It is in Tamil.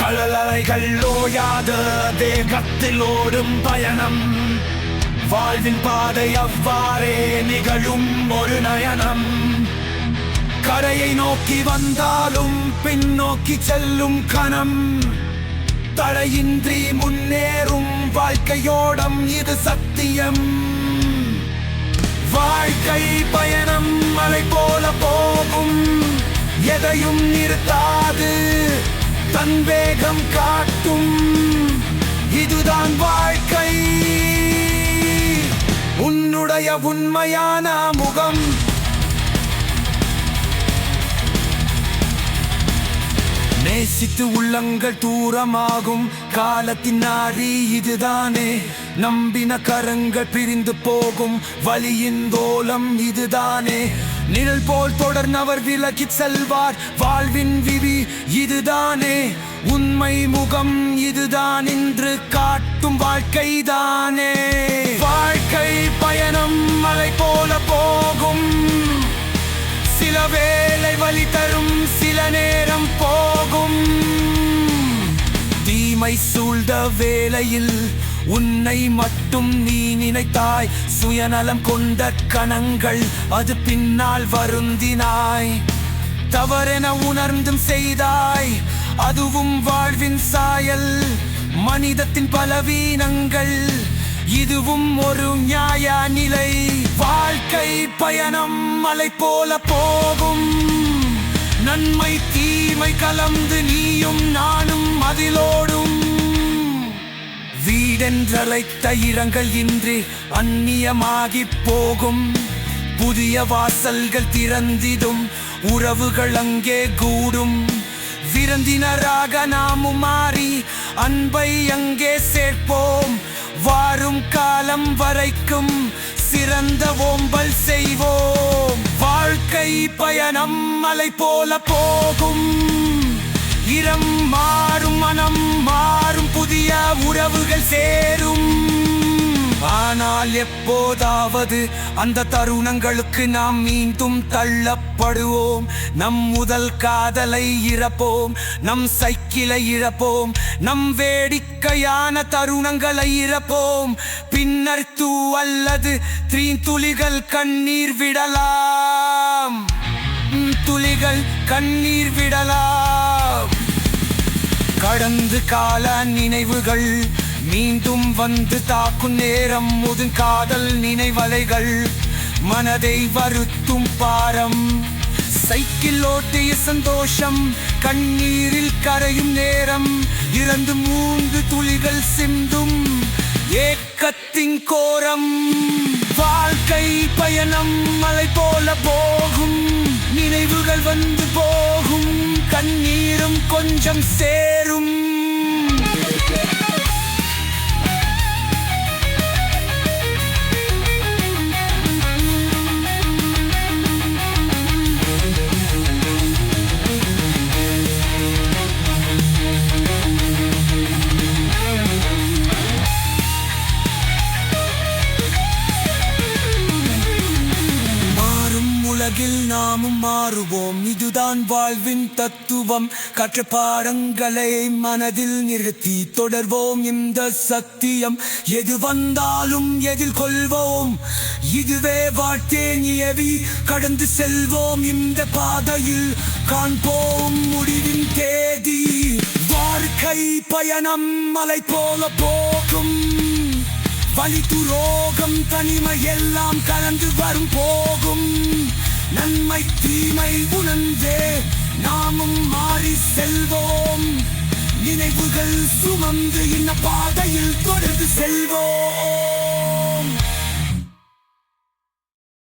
கடலலைகள் ஓயாத தேகத்தில் ஓடும் பயணம் வாழ்வின் பாதை அவ்வாறே நிகழும் ஒரு நயனம் கரையை நோக்கி வந்தாலும் பின்னோக்கி செல்லும் கணம். தடையின்றி முன்னேறும் வாழ்க்கையோடம் இது சத்தியம். வாழ்க்கை பயணம் மலை போல போகும். எதையும் நிறுத்தாது தன் வேகம் காட்டும். இதுதான் வாழ்க்கை. உன்னுடைய உண்மையான முகம். நேசித்து உள்ளங்கள் தூரமாகும். காலத்தின் நாடி இதுதானே. நம்பின கரங்கள் பிரிந்து போகும். வழியின் தோலம் இதுதானே. நிழல் போல் தொடர்ந்தவர் விலகி செல்வார். வாழ்வின் விதி இதுதானே. உண்மை முகம் இதுதான். என்று காட்டும் வாழ்க்கை தானே. வாழ்க்கை பயணம் மலை போல போகும். சில வேலை வழி தரும். சில நேரம் போ தீமை சூழ்ந்த வேளையில் உன்னை மட்டும் நீ நினைத்தாய். சுயநலம் கொண்ட கணங்கள் அது பின்னால் வருந்தினாய். தவறென உணர்ந்தும் செய்தாய். அதுவும் வாழ்வின் சாயல் மனிதத்தின் பலவீனங்கள். இதுவும் ஒரு நியாய நிலை. வாழ்க்கை பயணம் மலை போல போகும். நன்மை தீமை கலந்து நீயும் நானும் அதிலோடும் வீடென்றழைத்த இரங்கள் இன்றி அந்நியமாகி போகும். புதிய வாசல்கள் திறந்திடும் உறவுகள் அங்கே கூடும். விருந்தினராக நாமும் மாறி அன்பை அங்கே சேர்ப்போம். வாரும் காலம் வரைக்கும் சிறந்த ஓம்பல் செய்வோம். வாழ்க்கை பயணம் மலை போல போகும். இரம் மாறும் மனம் மாறும் புதிய உறவுகள் சேரும். ஆனால் எப்போதாவது அந்த தருணங்களுக்கு நாம் மீண்டும் தள்ளப்படுவோம். நம் முதல் காதலை இறப்போம். நம் சைக்கிளை இழப்போம் நம் வேடிக்கையான தருணங்களை இறப்போம். பின்னர் தூ அல்லது த்ரீ துளிகள் கண்ணீர் விடலாம். துளிகள் கண்ணீர் விடலாம். கடந்து கால நினைவுகள் மீண்டும் வந்து தாக்கும் நேரம் முதுங்காதல் நினைவலைகள். மனதை வருத்தும் பாரம். சைக்கிள் ஓட்டிய சந்தோஷம் கண்ணீரில் கரையும் நேரம். இறந்து மூன்று துளிகள் சிந்தும் ஏக்கத்தின் கோரம். வாழ்க்கை பயணம் மலை போல போகும். நினைவுகள் வந்து போகும். கண்ணீரும் கொஞ்சம் சேரும். உலகில் நாமும் மாறுவோம். இதுதான் வாழ்வின் தத்துவம். கற்றப்பாடங்களை மனதில் நிறுத்தி தொடர்வோம். இந்த சத்தியம் எது வந்தாலும் எதிர்கொள்வோம் இதுவே வாழ்த்தே நியவி கடந்து செல்வோம். இந்த பாதையில் காண்போம். முடிவின் தேதி. வாழ்க்கை பயணம் மலை போல போகும் வலி துரோகம் தனிமை எல்லாம் கலந்து வரும் போகும். நன்மை தீமை உணர்ந்தே நாமும் மாறி செல்வோம். நினைவுகள் சுமந்து இன்ன பாதையில் தொடர்ந்து செல்வோம்.